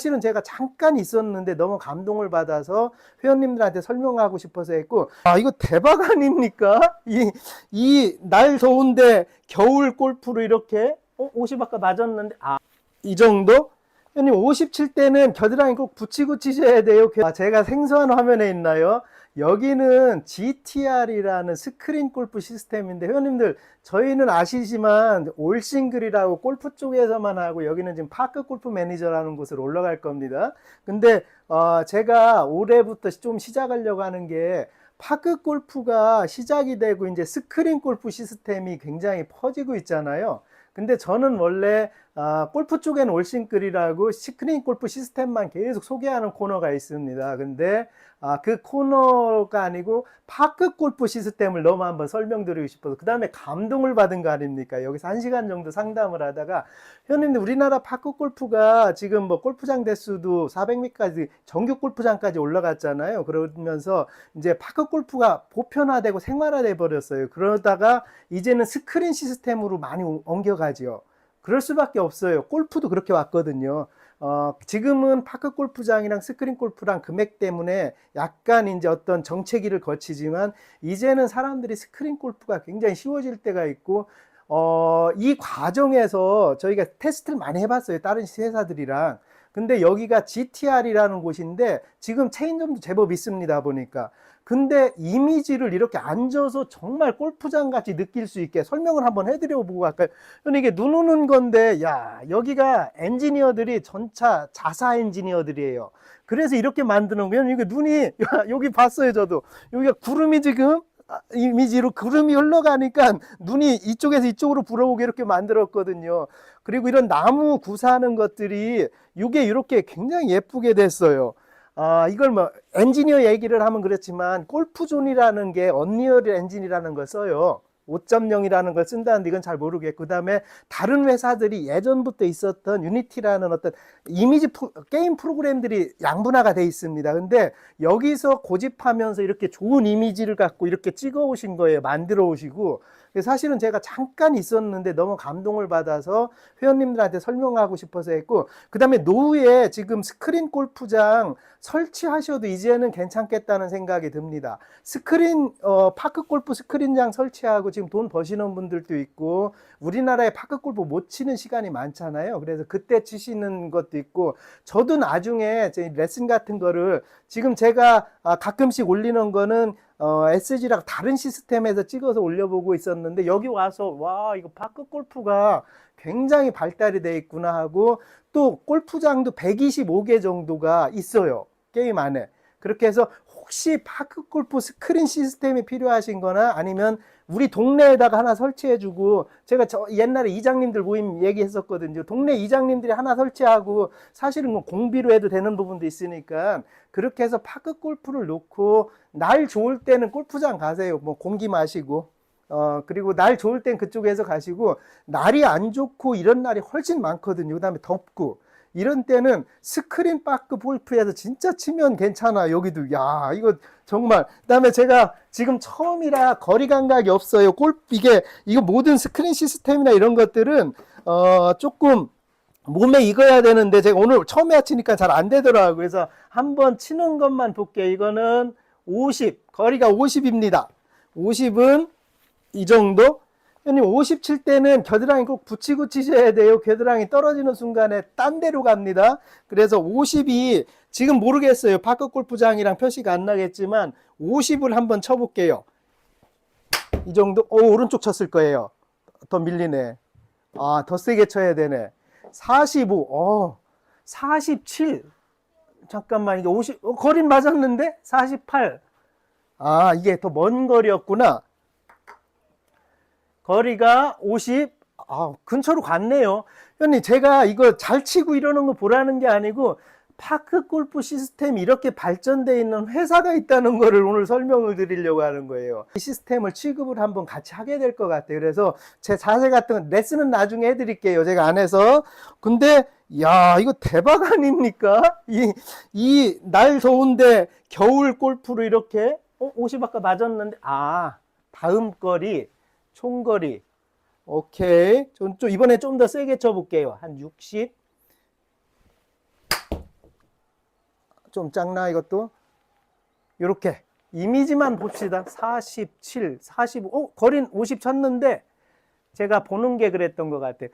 사실은 제가 잠깐 있었는데 너무 감동을 받아서 회원님들한테 설명하고 싶어서 했고 아 이거 대박 아닙니까? 이 이 날 더운데 겨울 골프로 이렇게 어, 50 아까 맞았는데 아 이 정도? 회원님 57대는 겨드랑이 꼭 붙이고 치셔야 돼요. 아, 제가 생소한 화면에 있나요? 여기는 GTR이라는 스크린 골프 시스템인데 회원님들 저희는 아시지만 올싱글이라고 골프 쪽에서만 하고 여기는 지금 파크 골프 매니저라는 곳으로 올라갈 겁니다. 근데 어, 제가 올해부터 좀 시작하려고 하는 게 파크 골프가 시작이 되고 이제 스크린 골프 시스템이 굉장히 퍼지고 있잖아요. 근데 저는 원래 아, 골프 쪽에는 올싱글이라고 스크린 골프 시스템만 계속 소개하는 코너가 있습니다. 근데 아, 그 코너가 아니고 파크 골프 시스템을 너무 한번 설명드리고 싶어서 그 다음에 감동을 받은 거 아닙니까? 여기서 한 시간 정도 상담을 하다가 현님 우리나라 파크 골프가 지금 뭐 골프장 대수도 400m까지 정규 골프장까지 올라갔잖아요. 그러면서 이제 파크 골프가 보편화되고 생활화돼 버렸어요. 그러다가 이제는 스크린 시스템으로 많이 옮겨 가지요. 그럴 수밖에 없어요. 골프도 그렇게 왔거든요. 어, 지금은 파크 골프장이랑 스크린 골프랑 금액 때문에 약간 이제 어떤 정체기를 거치지만 이제는 사람들이 스크린 골프가 굉장히 쉬워질 때가 있고 어, 이 과정에서 저희가 테스트를 많이 해봤어요. 다른 회사들이랑. 근데 여기가 GTR이라는 곳인데 지금 체인점도 제법 있습니다. 보니까. 근데 이미지를 이렇게 앉아서 정말 골프장 같이 느낄 수 있게 설명을 한번 해드려 보고 갈까요? 근데 이게 눈 오는 건데, 야, 여기가 엔지니어들이 전차 자사 엔지니어들이에요. 그래서 이렇게 만드는 거예요. 이게 눈이, 야, 여기 봤어요, 저도. 여기가 구름이 지금 아, 이미지로 구름이 흘러가니까 눈이 이쪽에서 이쪽으로 불어오게 이렇게 만들었거든요. 그리고 이런 나무 구사하는 것들이 이게 이렇게 굉장히 예쁘게 됐어요. 아, 이걸 뭐 엔지니어 얘기를 하면 그렇지만 골프존이라는 게 언리얼 엔진이라는 걸 써요. 5.0이라는 걸 쓴다는데 이건 잘 모르겠고 그다음에 다른 회사들이 예전부터 있었던 유니티라는 어떤 이미지 프로, 게임 프로그램들이 양분화가 돼 있습니다. 근데 여기서 고집하면서 이렇게 좋은 이미지를 갖고 이렇게 찍어 오신 거예요. 만들어 오시고 사실은 제가 잠깐 있었는데 너무 감동을 받아서 회원님들한테 설명하고 싶어서 했고 그다음에 노후에 지금 스크린 골프장 설치하셔도 이제는 괜찮겠다는 생각이 듭니다. 스크린 어, 파크 골프 스크린장 설치하고 지금 돈 버시는 분들도 있고 우리나라에 파크 골프 못 치는 시간이 많잖아요. 그래서 그때 치시는 것도 있고 저도 나중에 제 레슨 같은 거를 지금 제가 아, 가끔씩 올리는 거는 어, SG랑 다른 시스템에서 찍어서 올려보고 있었는데 여기 와서 와 이거 파크 골프가 굉장히 발달이 돼 있구나 하고 또 골프장도 125개 정도가 있어요 게임 안에. 그렇게 해서 혹시 파크 골프 스크린 시스템이 필요하신 거나 아니면 우리 동네에다가 하나 설치해주고 제가 저 옛날에 이장님들 모임 얘기했었거든요. 동네 이장님들이 하나 설치하고 사실은 뭐 공비로 해도 되는 부분도 있으니까 그렇게 해서 파크 골프를 놓고 날 좋을 때는 골프장 가세요. 뭐 공기 마시고 어 그리고 날 좋을 땐 그쪽에서 가시고 날이 안 좋고 이런 날이 훨씬 많거든요. 그 다음에 덥고 이런 때는 스크린 파크 골프에서 진짜 치면 괜찮아. 여기도 야 이거 정말. 그다음에 제가 지금 처음이라 거리 감각이 없어요. 골 이게 이거 모든 스크린 시스템이나 이런 것들은 어 조금 몸에 익어야 되는데 제가 오늘 처음에 치니까 잘 안 되더라고요. 그래서 한번 치는 것만 볼게요. 이거는 50 거리가 50입니다. 50은 이 정도. 형님 57대는 겨드랑이 꼭 붙이고 치셔야 돼요. 겨드랑이 떨어지는 순간에 딴 데로 갑니다. 그래서 50이 지금 모르겠어요. 파크 골프장이랑 표시가 안 나겠지만 50을 한번 쳐볼게요. 이 정도. 오 오른쪽 쳤을 거예요. 더 밀리네. 아 더 세게 쳐야 되네. 45. 어 47. 잠깐만 이게 50. 어, 거린 맞았는데 48. 아 이게 더 먼 거리였구나. 거리가 50, 아, 근처로 갔네요. 형님, 제가 이거 잘 치고 이러는 거 보라는 게 아니고, 파크 골프 시스템이 이렇게 발전되어 있는 회사가 있다는 거를 오늘 설명을 드리려고 하는 거예요. 이 시스템을 취급을 한번 같이 하게 될 것 같아요. 그래서 제 자세 같은 건 레슨은 나중에 해드릴게요. 제가 안에서. 근데, 야, 이거 대박 아닙니까? 이, 이 날 더운데 겨울 골프로 이렇게, 어, 50 아까 맞았는데, 아, 다음 거리, 총거리. 오케이. 좀, 좀 이번에 좀 더 세게 쳐볼게요. 한 60. 좀 작나 이것도? 이렇게 이미지만 봅시다. 47, 45, 어, 거린 50 쳤는데 제가 보는 게 그랬던 것 같아요.